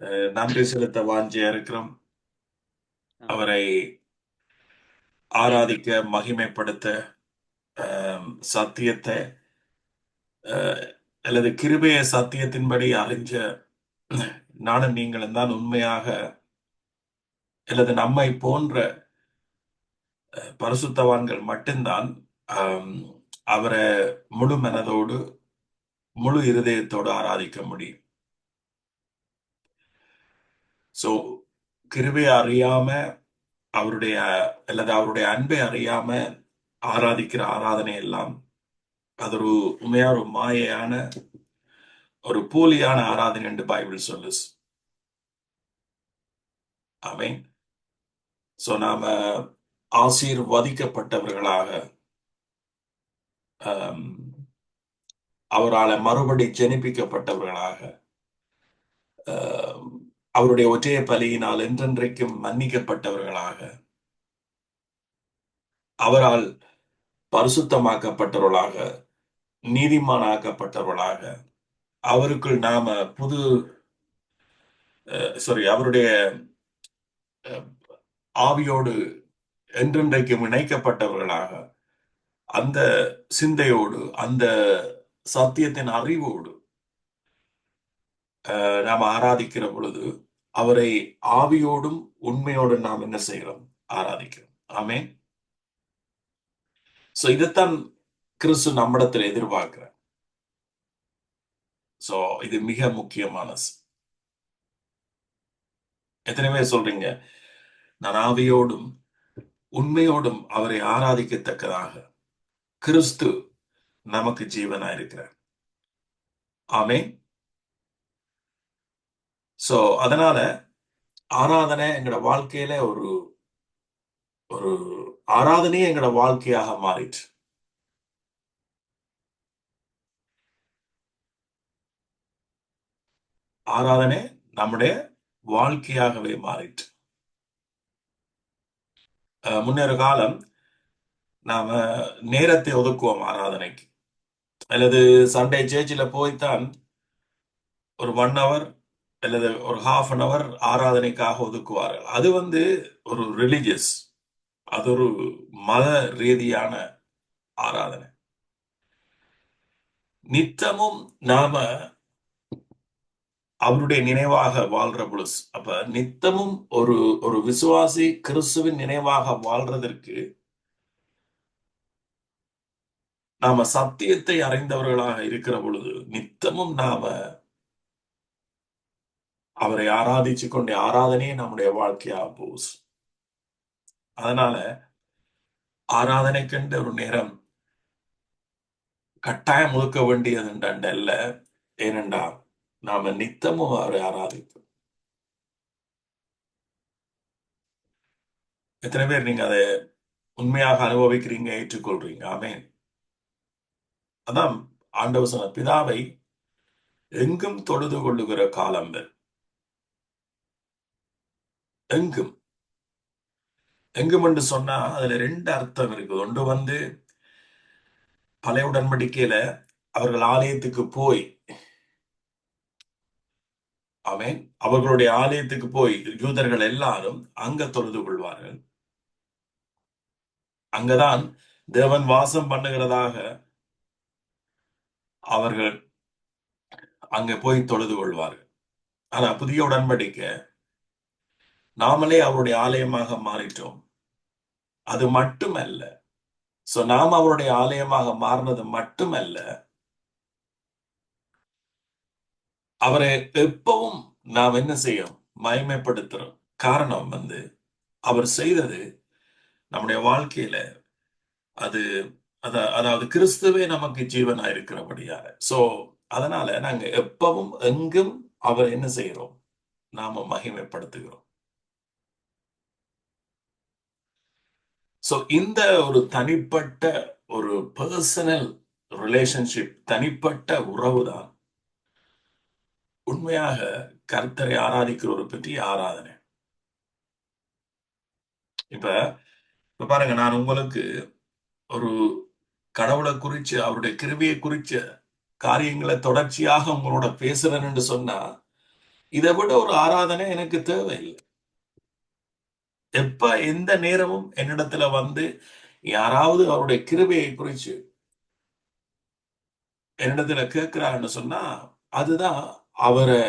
அஹ், நன்றி செலுத்த வாஞ்சியா இருக்கிறோம் அவரை ஆராதிக்க மகிமைப்படுத்த சத்தியத்தை அல்லது கிருபைய சத்தியத்தின்படி அறிஞ்ச நானும் நீங்களும் தான் உண்மையாக அல்லது நம்மை போன்ற பரிசுத்தவான்கள் மட்டும்தான் அவரை முழு மனதோடு முழு இருதயத்தோடு ஆராதிக்க முடியும். சோ கிருபை அறியாம அவருடைய அல்லது அவருடைய அன்பை அறியாம ஆராதிக்கிற ஆராதனை எல்லாம் அது ஒரு உண்மையா ஒரு மாயையான ஒரு போலியான ஆராதனை என்று பைபிள் சொல்லுஸ் ஆமென். சோ நாம ஆசீர்வதிக்கப்பட்டவர்களாக அவரால் அவரால மறுபடி ஜெனிப்பிக்கப்பட்டவர்களாக அவருடைய ஒற்றைய பலியினால் என்றென்றைக்கும் மன்னிக்கப்பட்டவர்களாக அவரால் பரிசுத்தமாக்கப்பட்டவர்களாக நீதிமானாக்கப்பட்டவர்களாக அவருக்குள் நாம புது சாரி அவருடைய ஆவியோடு என்றென்றைக்கும் இணைக்கப்பட்டவர்களாக அந்த சிந்தையோடு அந்த சத்தியத்தின் அறிவோடு நாம் ஆராதிக்கிற பொழுது அவரை ஆவியோடும் உண்மையோடும் நாம் என்ன செய்கிறோம்? ஆராதிக்கிறோம். ஆமே சோ இதைத்தான் கிறிஸ்து நம்மிடத்தில் எதிர்பார்க்கிறார். சோ இது மிக முக்கியமானது எத்தனை பேர் சொல்றீங்க? நான் ஆவியோடும் உண்மையோடும் அவரை ஆராதிக்கத்தக்கதாக கிறிஸ்து நமக்கு ஜீவனா இருக்கிறார் ஆமே சோ அதனால ஆராதனை எங்களோட வாழ்க்கையில ஒரு ஒரு ஆராதனையே எங்களோட வாழ்க்கையாக மாறிட்டு ஆராதனை நம்முடைய வாழ்க்கையாகவே மாறிட்டு அஹ் முன்னொரு காலம் நாம நேரத்தை ஒதுக்குவோம் ஆராதனைக்கு. அல்லது சண்டே சேர்ச்சில் போய்த்தான் ஒரு ஒன் ஹவர் அல்லது ஒரு ஹாஃப் அன் அவர் ஆராதனைக்காக ஒதுக்குவார்கள். அது வந்து ஒரு ரிலிஜியஸ் அது ஒரு மத ரீதியான ஆராதனை. நித்தமும் நாம அவருடைய நினைவாக வாழ்ற பொழுது அப்ப நித்தமும் ஒரு ஒரு விசுவாசி கிறிஸ்துவின் நினைவாக வாழ்றதற்கு நாம சத்தியத்தை அறிந்தவர்களாக இருக்கிற பொழுது நித்தமும் நாம அவரை ஆராதிச்சு கொண்டே ஆராதனையே நம்முடைய வாழ்க்கையா போஸ் அதனால ஆராதனைக்கென்ற ஒரு நேரம் கட்டாயம் ஒதுக்க வேண்டியது அல்ல ஏனென்றா நாம நித்தமும் அவரை ஆராதிப்போம். எத்தனை பேர் நீங்க அதை உண்மையாக அனுபவிக்கிறீங்க ஏற்றுக்கொள்றீங்க? ஆமென். அதான் ஆண்டவர் சொன்ன பிதாவை எங்கும் தொழுது கொள்ளுகிற காலம் இது. எங்கும். எங்கும் என்று சொன்னா அதுல ரெண்டு அர்த்தம் இருக்குது. ஒன்று வந்து பழைய உடன்படிக்கையில அவர்கள் ஆலயத்துக்கு போய் அவன் அவர்களுடைய ஆலயத்துக்கு போய் யூதர்கள் எல்லாரும் அங்க தொழுது கொள்வார்கள். அங்கதான் தேவன் வாசம் பண்ணுகிறதாக அவர்கள் அங்க போய் தொழுது கொள்வார்கள். ஆனா புதிய உடன்படிக்கை நாமளே அவருடைய ஆலயமாக மாறிட்டோம். அது மட்டுமல்ல. சோ நாம் அவருடைய ஆலயமாக மாறினது மட்டுமல்ல. அவரை எப்பவும் நாம் என்ன செய்யும்? மயமைப்படுத்துறோம் காரணம் வந்து அவர் செய்தது நம்முடைய வாழ்க்கையில அது அத- அதாவது கிறிஸ்துவே நமக்கு ஜீவனா இருக்கிறபடியாக. சோ அதனால நாங்க எப்பவும் எங்கும் அவர் என்ன செய்யறோம் நாம மகிமைப்படுத்துகிறோம். சோ இந்த ஒரு தனிப்பட்ட ஒரு பர்சனல் ரிலேஷன்ஷிப் தனிப்பட்ட உறவுதான். உண்மையாக கர்த்தரை ஆராதிக்கிற ஒரு ஆராதனை. இப்ப இப்ப பாருங்க நான் உங்களுக்கு ஒரு கடவுளை குறிச்சு அவருடைய கிருவியை குறிச்ச காரியங்களை தொடர்ச்சியாக உங்களோட பேசுறேன்னு சொன்னா இதை விட ஒரு ஆராதனை எனக்கு தேவையில்லை. எப்ப எந்த நேரமும் என்னிடத்துல வந்து யாராவது அவருடைய கிருபையை குறிச்சு என்னிடத்துல கேட்கிறான்னு சொன்னா அதுதான் அவரை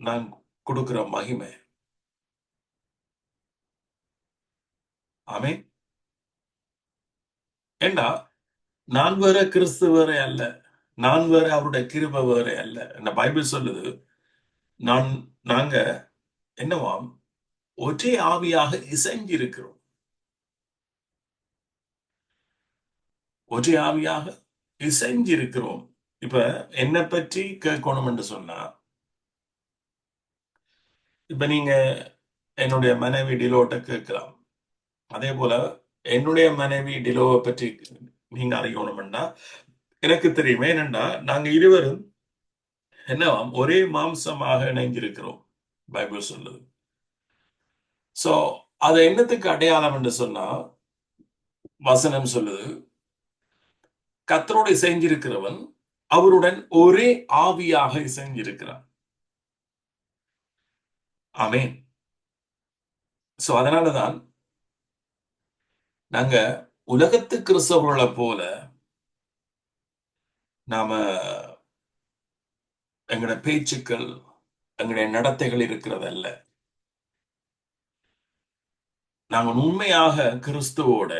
நான் கொடுக்கிற மகிமை. ஆமே ஏண்டா நான் வேற கிறிஸ்து வேற அல்ல நான் வேற அவருடைய கிருபை வேற அல்ல. என்ன பைபிள் சொல்லுது நான் நாங்க என்னவாம் ஒரே ஆவியாக இசைந்திருக்கிறோம். ஒரே ஆவியாக இசைந்திருக்கிறோம். இப்ப என்னை பற்றி கேட்கணும் என்று சொன்னா இப்ப நீங்க என்னுடைய மனைவி டிலோட்ட கேட்கலாம். அதே போல என்னுடைய மனைவி டிலோவை பற்றி நீங்க அறியணும்னா எனக்கு தெரியுமே என்னன்னா நாங்க இருவரும் என்னவாம் ஒரே மாம்சமாக இணைஞ்சிருக்கிறோம் பைபிள் சொல்லுது. சோ அது என்னத்துக்கு அடையாளம் என்று சொன்னா வசனம் சொல்லுது கத்தரோடு இசைஞ்சிருக்கிறவன் அவருடன் ஒரே ஆவியாக இசைஞ்சிருக்கிறான் ஆமேன். சோ அதனாலதான் நாங்க உலகத்து கிறிஸ்தவர்களை போல நாம எங்களோட பேச்சுக்கள் எங்களுடைய நடத்தைகள் இருக்கிறதல்ல. நாங்கள் உண்மையாக கிறிஸ்துவோட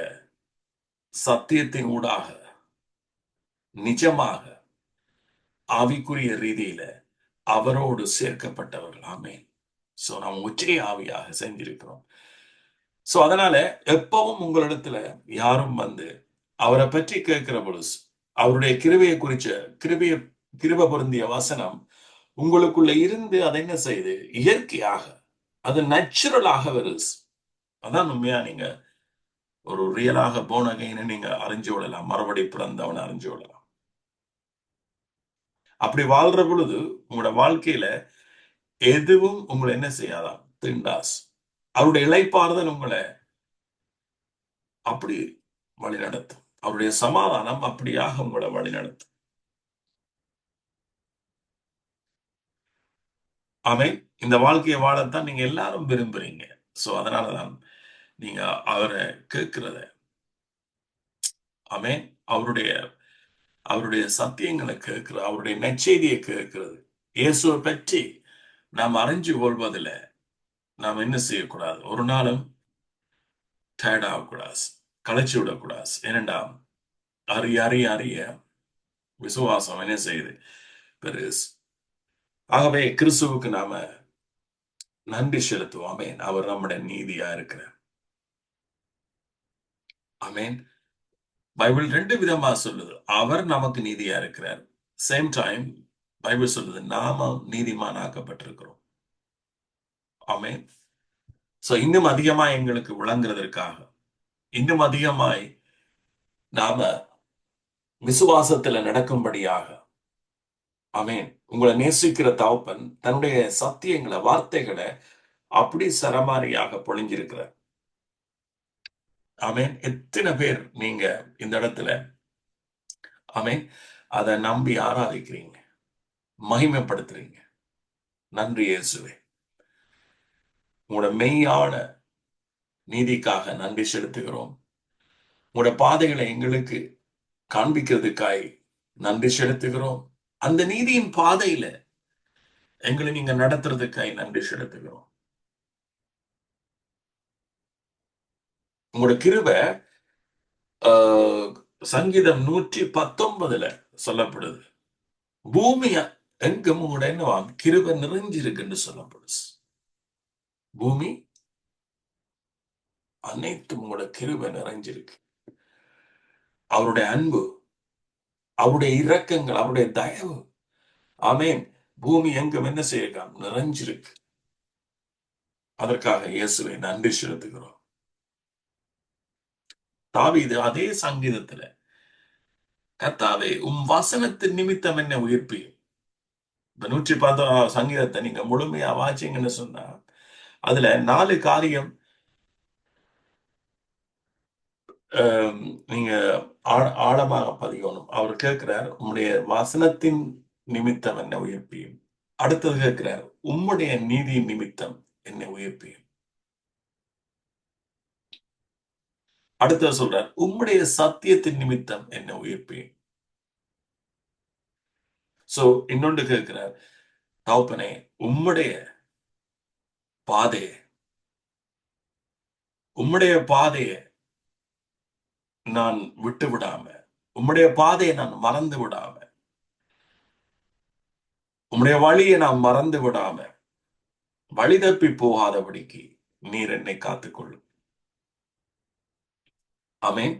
சத்தியத்தின் ஊடாக நிஜமாக ஆவிக்குரிய ரீதியில அவரோடு சேர்க்கப்பட்டவர்கள். ஆமேன். சோ நாம் ஒற்றை ஆவியாக செஞ்சிருக்கிறோம். சோ அதனால எப்பவும் உங்களிடத்துல யாரும் வந்து அவரை பற்றி கேட்கிற பொழுது அவருடைய கிருபையை குறிச்ச கிருபைய கிருப பொருந்திய வசனம் உங்களுக்குள்ள இருந்து அதை என்ன செய்து? இயற்கையாக அது நேச்சுரலாக வருது. அதான் உண்மையா நீங்க ஒரு ரியலாக போனகைன்னு நீங்க அறிஞ்சு விடலாம் மறுபடி பிறந்தவனை அறிஞ்சு விடலாம் அப்படி வாழ்ற பொழுது உங்களோட வாழ்க்கையில எதுவும் உங்களை என்ன செய்யாதான் திண்டாஸ். அவருடைய இழைப்பாறுதல் உங்களை அப்படி வழிநடத்தும். அவருடைய சமாதானம் அப்படியாக உங்களை வழிநடத்தும். அமை இந்த வாழ்க்கையை வாழத்தான் நீங்க எல்லாரும் விரும்புறீங்க. சோ அதனாலதான் நீங்க அவரை கேட்கிறத. ஆமே அவருடைய அவருடைய சத்தியங்களை கேட்கிறது அவருடைய நச்செய்தியை கேட்கிறது. இயேசுவை பற்றி நாம் அறிஞ்சு கொள்வதில் நாம் என்ன செய்யக்கூடாது? ஒரு நாளும் டயர்ட் ஆகக்கூடாது. களைச்சு விடக்கூடாது. ஏனண்டா அறிய அறிய அறிய விசுவாசம் என்ன செய்யுது? பெருசு. ஆகவே கிறிஸ்துவுக்கு நாம நன்றி செலுத்துவோம். அவர் நம்முடைய நீதியா இருக்கிறார். மீன் பைபிள் ரெண்டு விதமா சொல்லுது. அவர் நமக்கு நீதியா இருக்கிறார். சேம் டைம் பைபிள் சொல்லுது நாம நீதிமானாக்கப்பட்டிருக்கிறோம். ஆமேன் சோ இன்னும் அதிகமா எங்களுக்கு விளங்குறதற்காக இன்னும் அதிகமாய் நாம விசுவாசத்துல நடக்கும்படியாக ஆமேன் உங்களை நேசிக்கிற தவப்பன் தன்னுடைய சத்தியங்களை வார்த்தைகளை அப்படி சரமாரியாக பொழிஞ்சிருக்கிறார். ஆமேன். எத்தனை பேர் நீங்க இந்த இடத்துல? ஆமேன். அதை நம்பி ஆராதிக்கிறீங்க. மகிமைப்படுத்துறீங்க. நன்றி இயேசுவே. உங்களோட மெய்யான நீதிக்காக நன்றி செலுத்துகிறோம். உங்களோட பாதைகளை எங்களுக்கு காண்பிக்கிறதுக்காய் நன்றி செலுத்துகிறோம். அந்த நீதியின் பாதையில எங்களை நீங்க நடத்துறதுக்காய் நன்றி செலுத்துகிறோம். உங்களோட கிருப சங்கீதம் நூற்றி பத்தொன்பதுல சொல்லப்படுது. பூமி எங்கும் உங்களோட என்னவா கிருப நிறைஞ்சிருக்குன்னு சொல்லப்படுது. பூமி அனைத்தும் உங்களோட கிருப நிறைஞ்சிருக்கு. அவருடைய அன்பு அவருடைய இரக்கங்கள் அவருடைய தயவு. ஆமேன். பூமி எங்கும் என்ன செய்யலாம் நிறைஞ்சிருக்கு. அதற்காக இயேசுவை நன்றி செலுத்துகிறோம். தாவீது அதே சங்கீதத்துல கத்தாவே உம் வசனத்தின் நிமித்தம் என்ன உயிர்ப்பி இப்ப நூற்றி பத்தொன்பதாம் சங்கீதத்தை நீங்க முழுமையா வாச்சிங்கன்னு சொன்னா அதுல நாலு காரியம் நீங்க ஆழமாக பதியணும். அவர் கேட்கிறார் உம்முடைய வசனத்தின் நிமித்தம் என்ன உயிர்ப்பியும். அடுத்தது கேட்கிறார் உம்முடைய நீதி நிமித்தம் என்னை உயிர்ப்பியும். அடுத்த சொல்றார் உம்முடைய சத்தியத்தின் நிமித்தம் என்ன உயிர்ப்பேன் சோ இன்னொன்று கேட்கிறார் தகப்பனே உம்முடைய பாதைய உம்முடைய பாதையை நான் விட்டு விடாம உம்முடைய பாதையை நான் மறந்து விடாம உம்முடைய வழியை நான் மறந்து விடாம வழி தப்பி போகாதபடிக்கு நீர் என்னை காத்துக்கொள்ளும். ஆமென்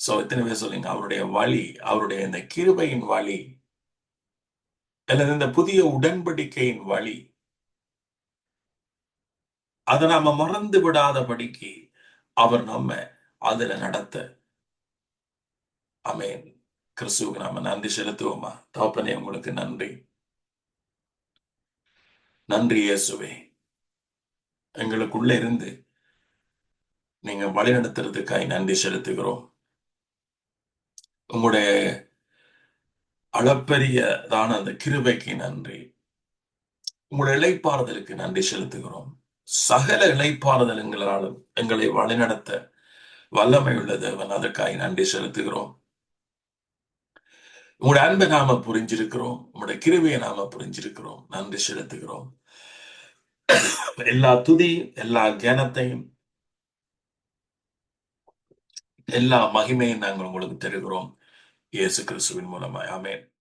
சோ எத்தனை பேர் சொல்லுங்க? அவருடைய வழி அவருடைய இந்த கிருபையின் வழி அல்லது இந்த புதிய உடன்படிக்கையின் வழி அதை நாம மறந்து விடாதபடிக்கு அவர் நம்ம அதுல நடத்த. அமேன் கிறிஸ்துவுக்கு நாம நன்றி செலுத்துவோமா? தகப்பனே உங்களுக்கு நன்றி. நன்றி இயேசுவே. எங்களுக்குள்ள இருந்து நீங்க வழிநடத்துறதுக்காய் நன்றி செலுத்துகிறோம். உங்களுடைய அளப்பரியதான அந்த கிருபைக்கு நன்றி. உங்களுடைய இளைப்பாறுதலுக்கு நன்றி செலுத்துகிறோம். சகல இளைப்பாறுதல்களாலும் எங்களை வழிநடத்த வல்லமை உள்ள தேவன் அதற்காய் நன்றி செலுத்துகிறோம். உங்களுடைய அன்பை நாம புரிஞ்சிருக்கிறோம். உங்களுடைய கிருவையை நாம புரிஞ்சிருக்கிறோம். நன்றி செலுத்துகிறோம். எல்லா துதி எல்லா கனத்தையும் எல்லா மகிமையும் நாங்கள் உங்களுக்கு தருகிறோம். இயேசு கிறிஸ்துவின் மூலமாய். ஆமென்.